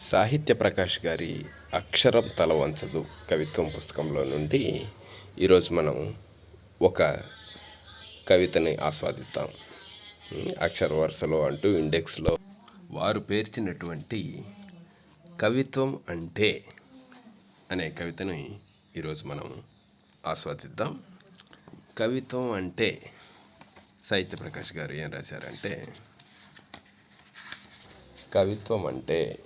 సాహిత్య ప్రకాష్ గారి అక్షరం తల వంచదు కవిత్వం పుస్తకంలో నుండి. ఈరోజు మనం ఒక కవితని ఆస్వాదిద్దాం. అక్షర వరుసలో అంటూ ఇండెక్స్లో వారు పేర్చినటువంటి కవిత్వం అంటే అనే కవితని ఈరోజు మనం ఆస్వాదిద్దాం. కవిత్వం అంటే సాహిత్య ప్రకాష్ గారు ఏం రాశారంటే కవిత్వం అంటే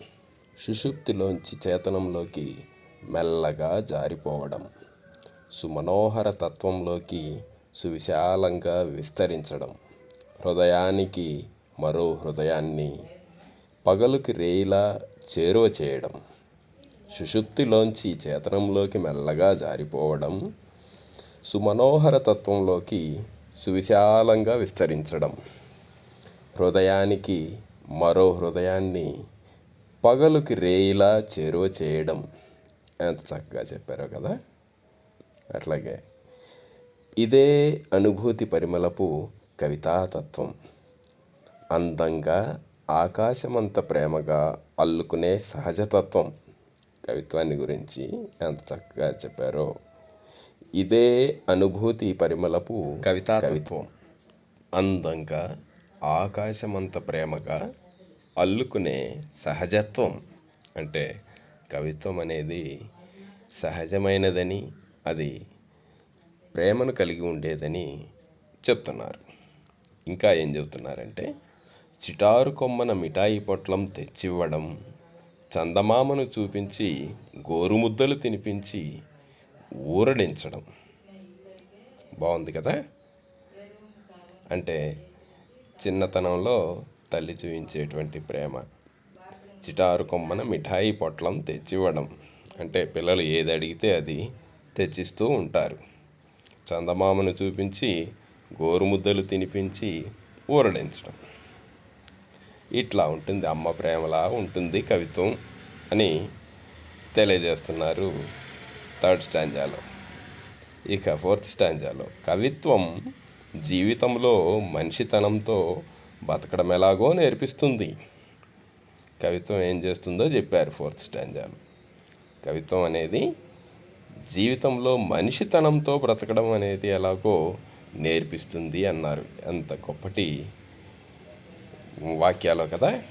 సుషుప్తిలోంచి చేతనంలోకి మెల్లగా జారిపోవడం సుమనోహర తత్వంలోకి సువిశాలంగా విస్తరించడం హృదయానికి మరో హృదయాన్ని పగలుకి రేయిలా చేరువ చేయడం సుషుప్తిలోంచి చేతనంలోకి మెల్లగా జారిపోవడం సుమనోహర తత్వంలోకి సువిశాలంగా విస్తరించడం హృదయానికి మరో హృదయాన్ని పగలుకి రేయిలా చేరువ చేయడం. ఎంత చక్కగా చెప్పారో కదా? అట్లాగే ఇదే అనుభూతి పరిమళపు కవితాతత్వం. అందంగా ఆకాశమంత ప్రేమగా అల్లుకునే సహజతత్వం. కవిత్వాన్ని గురించి ఎంత చక్కగా చెప్పారో. ఇదే అనుభూతి పరిమళపు కవితా కవిత్వం. అందంగా ఆకాశమంత ప్రేమగా అల్లుకునే సహజత్వం. అంటే కవిత్వం అనేది సహజమైనదని అది ప్రేమను కలిగి ఉండేదని చెప్తున్నారు. ఇంకా ఏం చెబుతున్నారంటే చిటారు కొమ్మన మిఠాయి పొట్లం తెచ్చివ్వడం చందమామను చూపించి గోరుముద్దలు తినిపించి ఊరడించడం. బాగుంది కదా? అంటే చిన్నతనంలో తల్లి చూపించేటువంటి ప్రేమ. చిటారు కొమ్మన మిఠాయి పొట్లం తెచ్చివ్వడం. అంటే పిల్లలు ఏది అడిగితే అది తెచ్చిస్తూ ఉంటారు. చందమామను చూపించి గోరుముద్దలు తినిపించి ఊరడించడం. ఇట్లా ఉంటుంది అమ్మ ప్రేమలా ఉంటుంది కవిత్వం అని తెలియజేస్తున్నారు థర్డ్ స్టాంజాలో. ఇక ఫోర్త్ స్టాంజాలో. కవిత్వం జీవితంలో మనిషితనంతో బతకడం ఎలాగో నేర్పిస్తుంది. కవిత్వం ఏం చేస్తుందో చెప్పారు ఫోర్త్ స్టాంజాలో కవిత్వం అనేది జీవితంలో మనిషితనంతో బ్రతకడం అనేది ఎలాగో నేర్పిస్తుంది అన్నారు. అంత గొప్పటి వాక్యాలు కదా?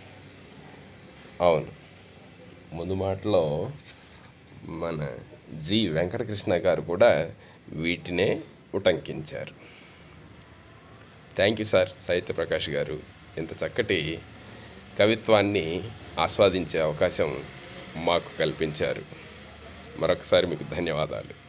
అవును. ముందు మాటలో మన జి వెంకటకృష్ణ గారు కూడా వీటినే ఉటంకించారు. థ్యాంక్ యూ సార్ సాహిత్య ప్రకాష్ గారు ఇంత చక్కటి కవిత్వాన్ని ఆస్వాదించే అవకాశం మాకు కల్పించారు. మరొకసారి మీకు ధన్యవాదాలు.